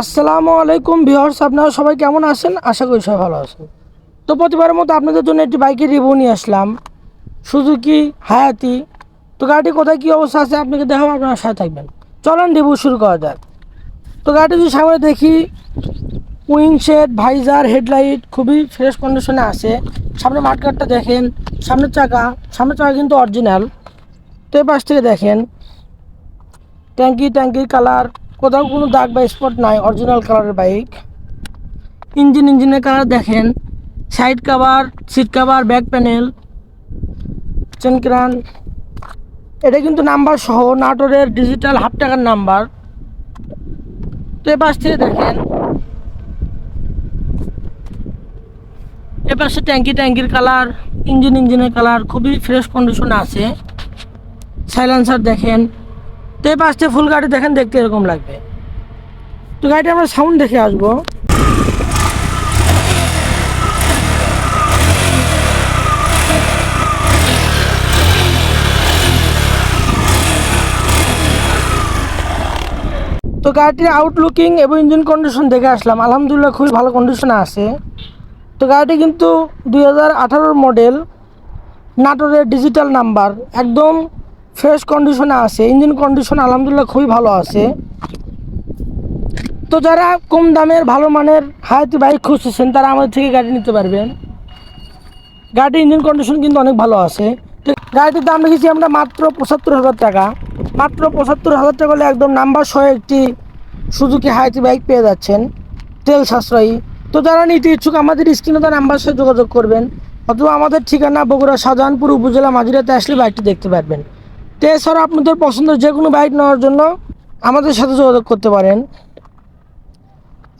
আসসালামু আলাইকুম ভিউয়ার্স, আপনারা সবাই কেমন আছেন? আশা করি সবাই ভালো আছেন। তো প্রতিবারের মতো আপনাদের জন্য একটি বাইকের রিভিউ নিয়ে আসলাম। সুজুকি, হায়াতি। তো গাড়িটি কোথায় কী অবস্থা আছে আপনাকে দেখাবো, আপনারা সাথে থাকবেন। চলেন রিভিউ শুরু করা যাক। তো গাড়িটি যদি সামনে দেখি উইং শেড ভাইজার, হেডলাইট, খুবই ফ্রেশ কন্ডিশনে আছে। সামনে মাঠকাটটা দেখেন সামনের চাকা সামনের চাকা কিন্তু অরিজিনাল তো এই পাশ থেকে দেখেন, ট্যাঙ্কি, ট্যাঙ্কির কালার কোথাও কোনো দাগ বা স্পট নাই অরিজিনাল কালারের বাইক ইঞ্জিন ইঞ্জিনের কালার দেখেন। Side cover seat cover back panel chain ক্রান এটা কিন্তু নাম্বার সহ নাটোরের ডিজিটাল হাফ টাকার নাম্বার তো এ পাশ থেকে দেখেন। এ পাশে ট্যাঙ্কি, ট্যাঙ্কির কালার ইঞ্জিন ইঞ্জিনের কালার খুবই ফ্রেশ কন্ডিশনে আছে। সাইলেন্সার দেখেন। তো এই পাশে ফুল গাড়ি দেখেন, দেখতে এরকম লাগবে। তো গাড়িটা আমরা সাউন্ড দেখে আসব। তো গাড়িটির আউটলুকিং এবং ইঞ্জিন কন্ডিশন দেখে আসলাম। আলহামদুলিল্লাহ খুবই ভালো কন্ডিশনে আছে। তো গাড়িটি কিন্তু দুই মডেল নাটোরের ডিজিটাল নাম্বার একদম ফ্রেশ কন্ডিশনে আছে ইঞ্জিন কন্ডিশন আলহামদুলিল্লাহ খুবই ভালো আছে। তো যারা কম দামের, ভালো মানের হায়াতি বাইক খুঁজতেছেন, তারা আমাদের থেকে গাড়ি নিতে পারবেন। গাড়ির ইঞ্জিন কন্ডিশন কিন্তু অনেক ভালো আছে। গাড়িটির দাম রেখেছি আমরা মাত্র পঁচাত্তর হাজার টাকা। মাত্র পঁচাত্তর হাজার টাকা হলে একদম নাম্বার সহ একটি সুজুকি হায়াতি বাইক পেয়ে যাচ্ছেন, তেল সাশ্রয়ী। তো যারা নিতে ইচ্ছুক, আমাদের স্ক্রিনে তার নাম্বার সাথে যোগাযোগ করবেন, অথবা আমাদের ঠিকানা বগুড়া শাহজাহানপুর উপজেলা মাঝিরাতে আসলে বাইকটি দেখতে পারবেন। তো এছাড়া আপনাদের পছন্দের যে কোনো বাইক নেওয়ার জন্য আমাদের সাথে যোগাযোগ করতে পারেন।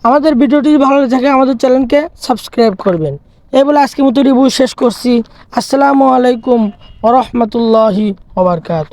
আমাদের ভিডিওটি ভালো থাকে, আমাদের চ্যানেলকে সাবস্ক্রাইব করবেন। এই বলে আজকে মতো রিভিউ শেষ করছি। আসসালামু আলাইকুম ওরহমতুল্লাহি ওবরকাত